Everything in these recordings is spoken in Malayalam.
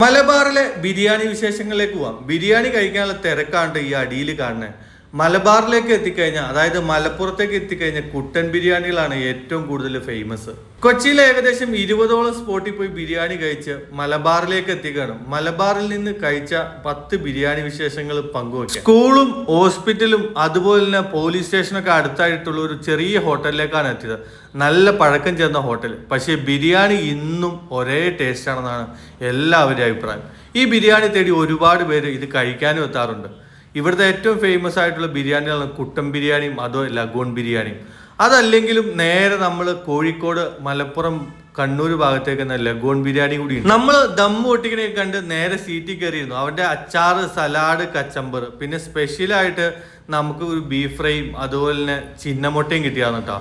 മലബാറിലെ ബിരിയാണി വിശേഷങ്ങളിലേക്ക് പോവാം. ബിരിയാണി കഴിക്കാനുള്ള തിരക്കാണ്ട് ഈ അടിയിൽ കാണുന്നത്. മലബാറിലേക്ക് എത്തിക്കഴിഞ്ഞാൽ അതായത് മലപ്പുറത്തേക്ക് എത്തിക്കഴിഞ്ഞാൽ കുട്ടൻ ബിരിയാണികളാണ് ഏറ്റവും കൂടുതൽ ഫേമസ് കൊച്ചിയിൽ ഏകദേശം ഇരുപതോളം സ്പോട്ടിൽ പോയി ബിരിയാണി കഴിച്ച് മലബാറിലേക്ക് എത്തിക്കണം മലബാറിൽ നിന്ന് കഴിച്ച പത്ത് ബിരിയാണി വിശേഷങ്ങൾ പങ്കുവയ്ക്കാം. സ്കൂളും ഹോസ്പിറ്റലും അതുപോലെ തന്നെ പോലീസ് സ്റ്റേഷനൊക്കെ അടുത്തായിട്ടുള്ള ഒരു ചെറിയ ഹോട്ടലിലേക്കാണ് എത്തിയത്. നല്ല പഴക്കം ചേർന്ന ഹോട്ടൽ. പക്ഷേ ബിരിയാണി ഇന്നും ഒരേ ടേസ്റ്റ് ആണെന്നാണ് എല്ലാവരുടെയും അഭിപ്രായം. ഈ ബിരിയാണി തേടി ഒരുപാട് പേര് ഇത് കഴിക്കാനും എത്താറുണ്ട്. ഇവിടുത്തെ ഏറ്റവും ഫേമസ് ആയിട്ടുള്ള ബിരിയാണികളാണ് കുട്ടൻ ബിരിയാണിയും അതോ ലഗോൺ ബിരിയാണിയും. അതല്ലെങ്കിലും നേരെ നമ്മൾ കോഴിക്കോട് മലപ്പുറം കണ്ണൂർ ഭാഗത്തേക്ക് എന്ന ലഗോൺ ബിരിയാണി കൂടി നമ്മൾ ദം പൊട്ടിക്കണെ കണ്ട് നേരെ സീറ്റിൽ കയറിയിരുന്നു. അവരുടെ അച്ചാറ് സലാഡ് കച്ചമ്പർ. പിന്നെ സ്പെഷ്യലായിട്ട് നമുക്ക് ഒരു ബീഫ് ഫ്രൈയും അതുപോലെ തന്നെ ചിന്നമുട്ടയും കിട്ടിയാന്ന് കേട്ടോ.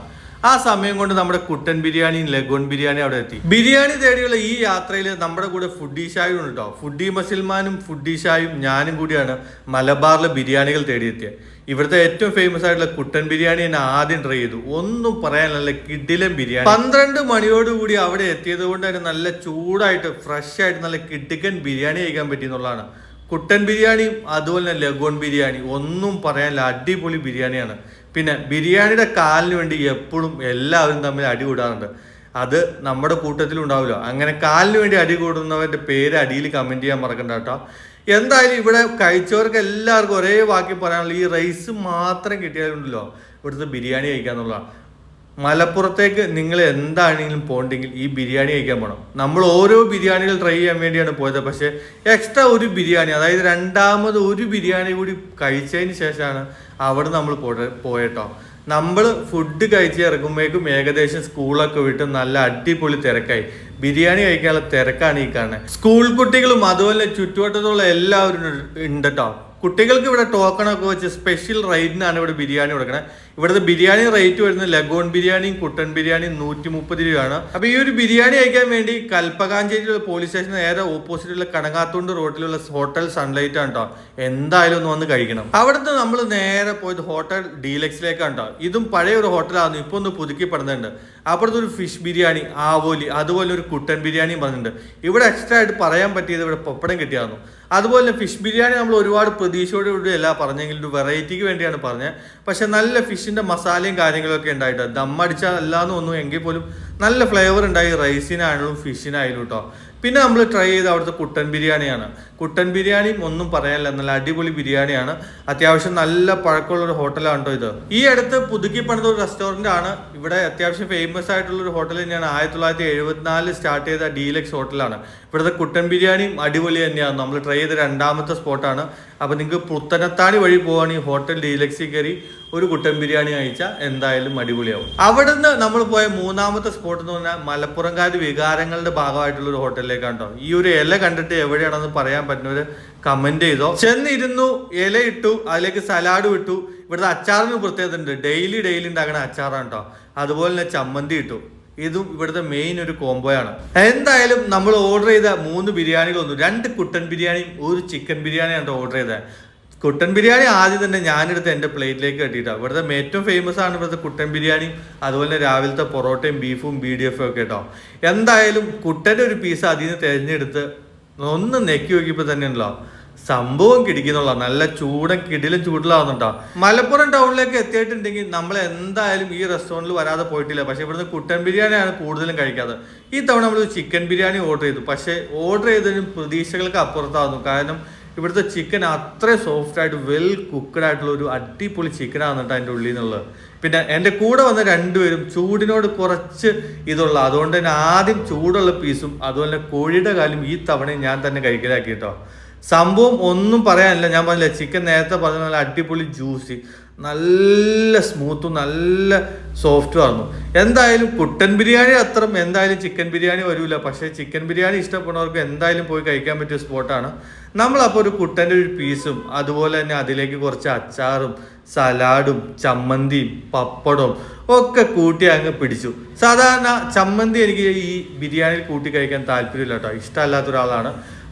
ആ സമയം കൊണ്ട് നമ്മുടെ കുട്ടൻ ബിരിയാണിയും ലഗോൺ ബിരിയാണി അവിടെ എത്തി. ബിരിയാണി തേടിയുള്ള ഈ യാത്രയിൽ നമ്മുടെ കൂടെ ഫുഡി ഷായും ഉണ്ട് കേട്ടോ ഫുഡി മസിൽമാനും ഫുഡി ഷായും ഞാനും കൂടിയാണ് മലബാറിലെ ബിരിയാണികൾ തേടിയെത്തിയത് ഇവിടുത്തെ ഏറ്റവും ഫേമസ് ആയിട്ടുള്ള കുട്ടൻ ബിരിയാണി എന്നെ ആദ്യം ട്രൈ ചെയ്തു. ഒന്നും പറയാനല്ല കിഡിലൻ ബിരിയാണി. പന്ത്രണ്ട് മണിയോടുകൂടി അവിടെ എത്തിയത് കൊണ്ട് തന്നെ നല്ല ചൂടായിട്ട് ഫ്രഷ് ആയിട്ട് നല്ല കിഡിക്കൻ ബിരിയാണി കഴിക്കാൻ പറ്റി എന്നുള്ളതാണ്. കുട്ടൻ ബിരിയാണിയും അതുപോലെ തന്നെ ലഗോൺ ബിരിയാണി ഒന്നും പറയാനില്ല അടിപൊളി ബിരിയാണിയാണ്. പിന്നെ ബിരിയാണിയുടെ കാലിന് വേണ്ടി എപ്പോഴും എല്ലാവരും തമ്മിൽ അടി കൂടാറുണ്ട്. അത് നമ്മുടെ കൂട്ടത്തിൽ ഉണ്ടാവില്ല. അങ്ങനെ കാലിന് വേണ്ടി അടി കൂടുന്നവരുടെ പേര് അടിയിൽ കമന്റ് ചെയ്യാൻ മറക്കണ്ട കേട്ടോ. എന്തായാലും ഇവിടെ കഴിച്ചവർക്ക് എല്ലാവർക്കും ഒരേ വാക്കി പറയാനുള്ള ഈ റൈസ് മാത്രം കിട്ടിയാലുണ്ടല്ലോ ഇവിടുത്തെ ബിരിയാണി കഴിക്കാന്നുള്ളതാണ്. മലപ്പുറത്തേക്ക് നിങ്ങൾ എന്താണെങ്കിലും പോകണ്ടെങ്കിൽ ഈ ബിരിയാണി കഴിക്കാൻ പോകണം നമ്മൾ ഓരോ ബിരിയാണികൾ ട്രൈ ചെയ്യാൻ വേണ്ടിയാണ് പോയത്. പക്ഷേ എക്സ്ട്രാ ഒരു ബിരിയാണി അതായത് രണ്ടാമത് ഒരു ബിരിയാണി കൂടി കഴിച്ചതിന് ശേഷമാണ് അവിടെ നമ്മൾ പോയ പോയട്ടോ. നമ്മൾ ഫുഡ് കഴിച്ച് ഇറങ്ങുമ്പോഴേക്കും ഏകദേശം സ്കൂളൊക്കെ വിട്ട് നല്ല അടിപൊളി തിരക്കായി. ബിരിയാണി കഴിക്കാനുള്ള തിരക്കാണ് ഈ കാണുന്നത്. സ്കൂൾ കുട്ടികളും അതുപോലെ ചുറ്റുവട്ടത്തുള്ള എല്ലാവരും ഉണ്ട് കേട്ടോ കുട്ടികൾക്ക് ഇവിടെ ടോക്കൺ ഒക്കെ വെച്ച് സ്പെഷ്യൽ റേറ്റിനാണ് ഇവിടെ ബിരിയാണി കൊടുക്കണത് ഇവിടുത്തെ ബിരിയാണി റേറ്റ് വരുന്നത് ലഗോൺ ബിരിയാണിയും കുട്ടൻ ബിരിയാണിയും നൂറ്റി മുപ്പത് രൂപയാണ്. അപ്പൊ ഈ ഒരു ബിരിയാണി കഴിക്കാൻ വേണ്ടി കൽപ്പകാഞ്ചേരിയിലുള്ള പോലീസ് സ്റ്റേഷൻ നേരെ ഓപ്പോസിറ്റുള്ള കടങ്ങാത്തുണ്ട് റോഡിലുള്ള ഹോട്ടൽ സൺലൈറ്റ് ആണ് കേട്ടോ എന്തായാലും ഒന്ന് വന്ന് കഴിക്കണം. അവിടുന്ന് നമ്മൾ നേരെ പോയത് ഹോട്ടൽ ഡീലക്സിലേക്കാണ് കേട്ടോ ഇതും പഴയ ഒരു ഹോട്ടലായിരുന്നു ഇപ്പൊ ഒന്ന് പുതുക്കി പണിതുണ്ട് അവിടുത്തെ ഒരു ഫിഷ് ബിരിയാണി ആവോലി അതുപോലെ ഒരു കുട്ടൻ ബിരിയാണിയും പറഞ്ഞിട്ടുണ്ട്. ഇവിടെ എക്സ്ട്രാ ആയിട്ട് പറയാൻ പറ്റിയത് ഇവിടെ പപ്പടം കിട്ടിയായിരുന്നു അതുപോലെ ഫിഷ് ബിരിയാണി നമ്മൾ ഒരുപാട് പ്രതീക്ഷയോടെ അല്ല പറഞ്ഞെങ്കിലും ഒരു വെറൈറ്റിക്ക് വേണ്ടിയാണ് പറഞ്ഞത്. പക്ഷെ നല്ല ഫിഷിന്റെ മസാലയും കാര്യങ്ങളൊക്കെ ഉണ്ടായിട്ട്? ദമ്മടിച്ച അല്ലാന്ന് ഒന്നും എങ്കിൽ പോലും നല്ല ഫ്ലേവർ ഉണ്ടായി റൈസിനായാലും ഫിഷിനായാലും കേട്ടോ പിന്നെ നമ്മൾ ട്രൈ ചെയ്ത അവിടുത്തെ കുട്ടൻ ബിരിയാണിയാണ്. കുട്ടൻ ബിരിയാണി ഒന്നും പറയാനില്ല. നല്ല അടിപൊളി ബിരിയാണിയാണ്. അത്യാവശ്യം നല്ല പഴക്കമുള്ള ഒരു ഹോട്ടലാണ് കേട്ടോ ഇത്. ഈ അടുത്ത് പുതുക്കി പണിത ഒരു റെസ്റ്റോറന്റ് ആണ് ഇവിടെ അത്യാവശ്യം ഫേമസ് ആയിട്ടുള്ള ഒരു ഹോട്ടൽ തന്നെയാണ്. ആയിരത്തി തൊള്ളായിരത്തി എഴുപത്തിനാലിൽ സ്റ്റാർട്ട് ചെയ്ത ഡീലക്സ് ഹോട്ടലാണ്. ഇവിടുത്തെ കുട്ടൻ ബിരിയാണിയും അടിപൊളി തന്നെയാണ്. നമ്മൾ ട്രൈ ചെയ്ത രണ്ടാമത്തെ സ്പോട്ടാണ്. അപ്പോൾ നിങ്ങൾക്ക് പുത്തനത്താണി വഴി പോവുകയാണെങ്കിൽ ഹോട്ടൽ ഡീലക്സിൽ കയറി ഒരു കുട്ടൻ ബിരിയാണി കഴിച്ചാൽ എന്തായാലും അടിപൊളിയാവും. അവിടുന്ന് നമ്മൾ പോയ മൂന്നാമത്തെ സ്പോട്ട് എന്ന് പറഞ്ഞാൽ മലപ്പുറംകാർ വികാരങ്ങളുടെ ഭാഗമായിട്ടുള്ള ഒരു ഹോട്ടലിലേക്കാണ് കേട്ടോ ഈ ഒരു ഇല കണ്ടിട്ട് എവിടെയാണെന്ന് പറയാൻ പറ്റുന്നവര് കമന്റ് ചെയ്തോ? ചെന്നിരുന്നു ഇല ഇട്ടു അതിലേക്ക് സലാഡ് വിട്ടു. ഇവിടുത്തെ അച്ചാറിന് പ്രത്യേകത ഉണ്ട്. ഡെയിലി ഡെയിലി ഉണ്ടാക്കുന്ന അച്ചാറാണ് കേട്ടോ അതുപോലെ തന്നെ ചമ്മന്തി ഇട്ടു. ഇതും ഇവിടുത്തെ മെയിൻ ഒരു കോംബോയാണ് എന്തായാലും നമ്മൾ ഓർഡർ ചെയ്ത മൂന്ന് ബിരിയാണികളൊന്നും രണ്ട് കുട്ടൻ ബിരിയാണിയും ഒരു ചിക്കൻ ബിരിയാണിയാണ് ഓർഡർ ചെയ്തത് കുട്ടൻ ബിരിയാണി ആദ്യം തന്നെ ഞാനെടുത്ത് എന്റെ പ്ലേറ്റിലേക്ക് കെട്ടിയിട്ടാണ് ഇവിടുത്തെ ഏറ്റവും ഫേമസ് ആണ് ഇവിടുത്തെ കുട്ടൻ ബിരിയാണി അതുപോലെ രാവിലത്തെ പൊറോട്ടയും ബീഫും ബി ഡി എഫും ഒക്കെ കേട്ടോ എന്തായാലും കുട്ടന്റെ ഒരു പീസ് അതിൽ നിന്ന് തിരഞ്ഞെടുത്ത് ഒന്ന് നെക്കി നോക്കിയപ്പോൾ തന്നെ ഉണ്ടല്ലോ സംഭവം കിടിക്കുന്നുള്ള നല്ല ചൂട കിടിലും ചൂടിലാവുന്നുണ്ടോ മലപ്പുറം ടൗണിലേക്ക് എത്തിയിട്ടുണ്ടെങ്കിൽ നമ്മൾ എന്തായാലും ഈ റെസ്റ്റോറന്റിൽ വരാതെ പോയിട്ടില്ല. പക്ഷെ ഇവിടുന്ന് കുട്ടൻ ബിരിയാണിയാണ് കൂടുതലും കഴിക്കാതെ ഈ തവണ നമ്മൾ ചിക്കൻ ബിരിയാണി ഓർഡർ ചെയ്തു. പക്ഷേ ഓർഡർ ചെയ്തതിനും പ്രതീക്ഷകൾക്ക് അപ്പുറത്താവുന്നു. കാരണം ഇവിടുത്തെ ചിക്കൻ അത്രയും സോഫ്റ്റ് ആയിട്ട് വെൽ കുക്കഡ് ആയിട്ടുള്ള ഒരു അടിപൊളി ചിക്കൻ ആണ് കേട്ടോ അതിന്റെ ഉള്ളിൽ നിന്നുള്ളത്. പിന്നെ എന്റെ കൂടെ വന്ന രണ്ടുപേരും ചൂടിനോട് കുറച്ച് ഇതുള്ള അതുകൊണ്ട് തന്നെ ആദ്യം ചൂടുള്ള പീസും അതുപോലെ കോഴിയുടെ കാലും ഈ തവണ ഞാൻ തന്നെ കഴിക്കലാക്കി കേട്ടോ സംഭവം ഒന്നും പറയാനില്ല. ഞാൻ പറഞ്ഞില്ല ചിക്കൻ നേരത്തെ പറഞ്ഞ നല്ല അടിപൊളി ജ്യൂസി നല്ല സ്മൂത്തും നല്ല സോഫ്റ്റും ആയിരുന്നു. എന്തായാലും കുട്ടൻ ബിരിയാണി അത്ര എന്തായാലും ചിക്കൻ ബിരിയാണി വരില്ല പക്ഷേ ചിക്കൻ ബിരിയാണി ഇഷ്ടപ്പെടുന്നവർക്ക് എന്തായാലും പോയി കഴിക്കാൻ പറ്റിയ സ്പോട്ടാണ് നമ്മളപ്പോൾ ഒരു കുട്ടന്റെ ഒരു പീസും അതുപോലെ തന്നെ അതിലേക്ക് കുറച്ച് അച്ചാറും സലാഡും ചമ്മന്തിയും പപ്പടവും ഒക്കെ കൂട്ടി അങ്ങ് പിടിച്ചു. സാധാരണ ചമ്മന്തി എനിക്ക് ഈ ബിരിയാണിയിൽ കൂട്ടി കഴിക്കാൻ താല്പര്യമില്ല കേട്ടോ. ഇഷ്ടമല്ലാത്ത ഒരാളാണ്.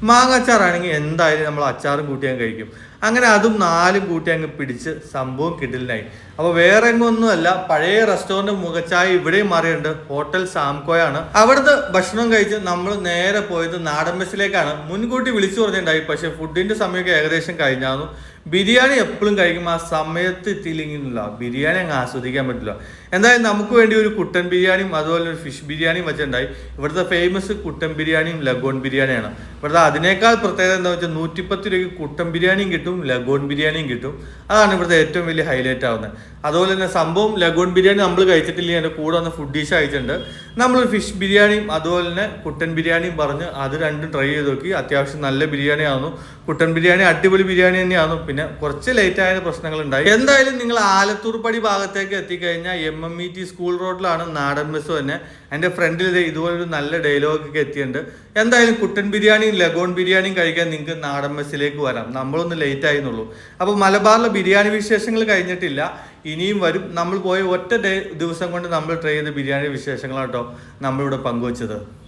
മാങ്ങാച്ചാറാണെങ്കിൽ എന്തായാലും നമ്മൾ അച്ചാറും കൂട്ടി അങ്ങ് കഴിക്കും. അങ്ങനെ അതും നാലും കൂട്ടി അങ്ങ് പിടിച്ച് സംഭവം കിടിലിനായി. അപ്പോൾ വേറെ എങ്ങൊന്നുമല്ല പഴയ റെസ്റ്റോറന്റ് മുഖച്ചായ ഇവിടെയും മാറിയുണ്ട് ഹോട്ടൽ സാംകോയാണ്. അവിടുത്തെ ഭക്ഷണം കഴിച്ച് നമ്മൾ നേരെ പോയത് നാടൻ ബസ്സിലേക്കാണ്. മുൻകൂട്ടി വിളിച്ചു പറഞ്ഞിട്ടുണ്ടായി. പക്ഷേ ഫുഡിന്റെ സമയമൊക്കെ ഏകദേശം കഴിഞ്ഞായിരുന്നു ബിരിയാണി എപ്പോഴും കഴിക്കുമ്പോൾ ആ സമയത്ത് എത്തിയില്ലെങ്കിലല്ല ബിരിയാണി അങ്ങ് ആസ്വദിക്കാൻ പറ്റില്ല. എന്തായാലും നമുക്ക് വേണ്ടി ഒരു കുട്ടൻ ബിരിയാണിയും അതുപോലെ ഒരു ഫിഷ് ബിരിയാണിയും വെച്ചിട്ടുണ്ടായി. ഇവിടുത്തെ ഫേമസ് കുട്ടൻ ബിരിയാണിയും ലഗോൺ ബിരിയാണിയാണ്. ഇവിടുത്തെ അതിനേക്കാൾ പ്രത്യേകത എന്താ വെച്ചാൽ നൂറ്റിപ്പത്ത് രൂപയ്ക്ക് കുട്ടൻ ബിരിയാണിയും കിട്ടും ലഗോൺ ബിരിയാണിയും കിട്ടും. അതാണ് ഇവിടുത്തെ ഏറ്റവും വലിയ ഹൈലൈറ്റ് ആവുന്നത്. അതുപോലെ തന്നെ സംഭവം ലഗോൺ ബിരിയാണി നമ്മൾ കഴിച്ചിട്ടില്ല എന്റെ കൂടെ വന്ന് ഫുഡ് ഡിഷ് അയച്ചിട്ടുണ്ട് നമ്മൾ ഫിഷ് ബിരിയാണിയും അതുപോലെ തന്നെ കുട്ടൻ ബിരിയാണിയും പറഞ്ഞ് അത് രണ്ടും ട്രൈ ചെയ്ത് നോക്കി. അത്യാവശ്യം നല്ല ബിരിയാണി ആവുന്നു. കുട്ടൻ ബിരിയാണി അടിപൊളി ബിരിയാണി തന്നെയാണ് പിന്നെ കുറച്ച് ലേറ്റ് ആയ പ്രശ്നങ്ങൾ ഉണ്ടായി. എന്തായാലും നിങ്ങൾ ആലത്തൂർ പടി ഭാഗത്തേക്ക് എത്തിക്കഴിഞ്ഞാൽ M M E T school റോഡിലാണ് നാടൻ ബസ് തന്നെ. എന്റെ ഫ്രണ്ടിൽ ഇതുപോലൊരു നല്ല ഡയലോഗൊക്കെ എത്തിയിട്ടുണ്ട്. എന്തായാലും കുട്ടൻ ബിരിയാണിയും ലഗോൺ ബിരിയാണിയും കഴിക്കാൻ നിങ്ങൾക്ക് നാടൻ മെസ്സിലേക്ക് വരാം. നമ്മളൊന്ന് ലേറ്റ് ആയിരുന്നുള്ളൂ അപ്പോൾ മലബാറിലെ ബിരിയാണി വിശേഷങ്ങൾ കഴിഞ്ഞിട്ടില്ല. ഇനിയും വരും. നമ്മൾ പോയ ഒറ്റ ദിവസം കൊണ്ട് നമ്മൾ ട്രൈ ചെയ്ത ബിരിയാണി വിശേഷങ്ങളാട്ടോ നമ്മളിവിടെ പങ്കുവച്ചത്.